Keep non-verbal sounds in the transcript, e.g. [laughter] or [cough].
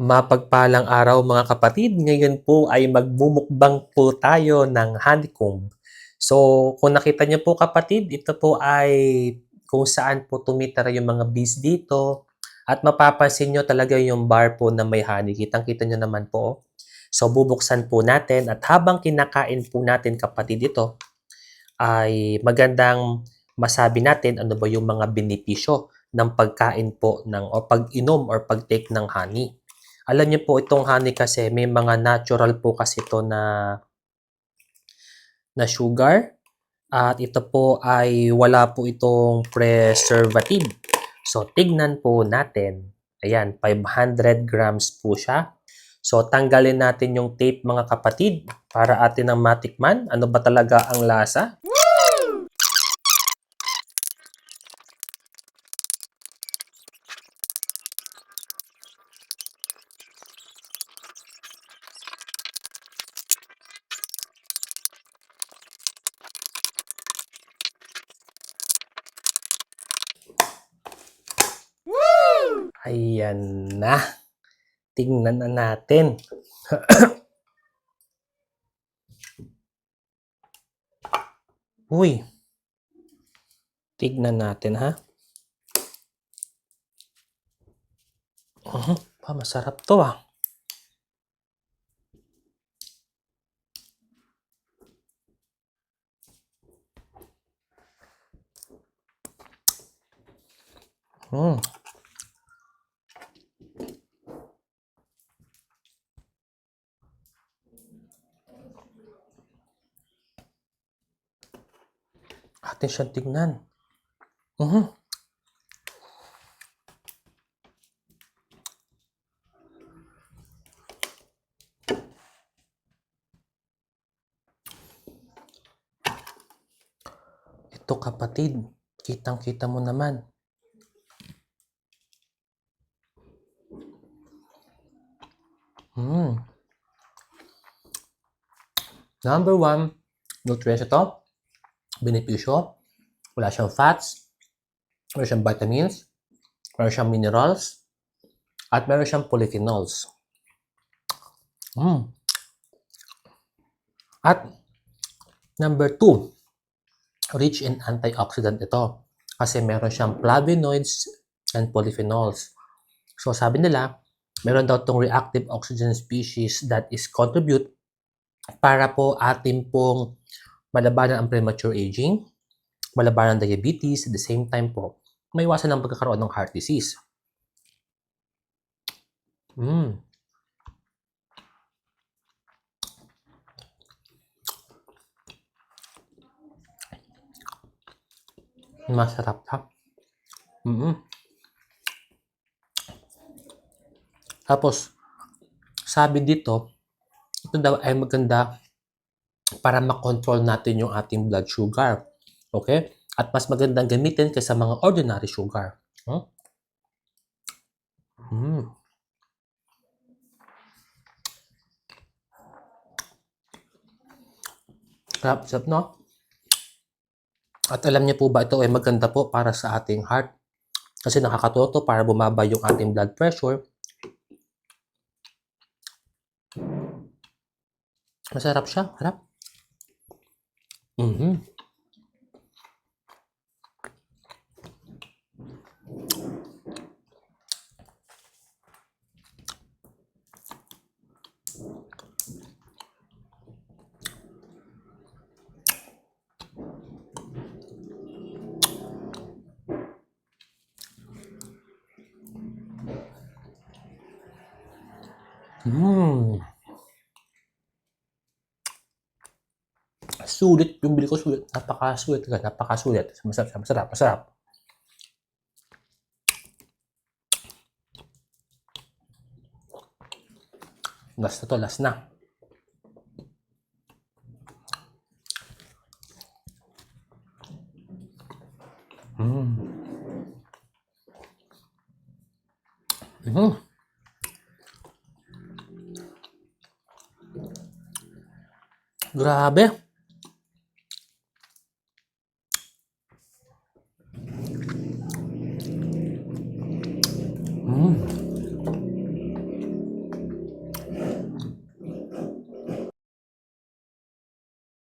Mapagpalang araw mga kapatid, ngayon po ay magmumukbang po tayo ng honeycomb. So, kung nakita niyo po kapatid, ito po ay kung saan po tumitira yung mga bees dito. At mapapansin nyo talaga yung bar po na may honey. Kitang-kita nyo naman po. So, bubuksan po natin at habang kinakain po natin kapatid ito, ay magandang masabi natin ano ba yung mga benepisyo ng pagkain po ng o pag-inom or pag-take ng honey. Alam niyo po itong honey kasi may mga natural po kasi ito na na sugar at ito po ay wala po itong preservative. So tignan po natin. Ayan, 500 grams po siya. So tanggalin natin yung tape mga kapatid para atin ang matikman. Ano ba talaga ang lasa? Ayan na. Tingnan na natin. [coughs] Uy. Tignan natin ha. Uh, pa, masarap to ah. Mm. Atin siyang tignan. Mhm. Ito kapatid, kitang-kita mo naman. Mm. Number one, nutrients ito. Benepisyo. Wala siyang fats. Meron siyang vitamins. Meron siyang minerals. At meron siyang polyphenols. Mm. At number two, rich in antioxidant ito. Kasi meron siyang flavonoids and polyphenols. So sabi nila, meron daw tong reactive oxygen species that is contribute para po atin pong malabanan ang premature aging, malabanan ang diabetes, at the same time po, may iwasan ang pagkakaroon ng heart disease. Mm. Masarap ha. Mm Tapos, sabi dito, ito daw ay maganda para makontrol natin yung ating blood sugar. Okay? At mas magandang gamitin kaysa mga ordinary sugar. Huh? Mm. Sarap, sarap, no? At alam niyo po ba ito ay maganda po para sa ating heart? Kasi nakakatuto para bumaba yung ating blood pressure. Masarap siya. Harap. Mhm. Mm. Sulit yung bili ko sulit. Napakasulit talaga. Napakasulit. Masarap, masarap, masarap. Last na to, last na. Mm. Mm. Grabe. 嗯。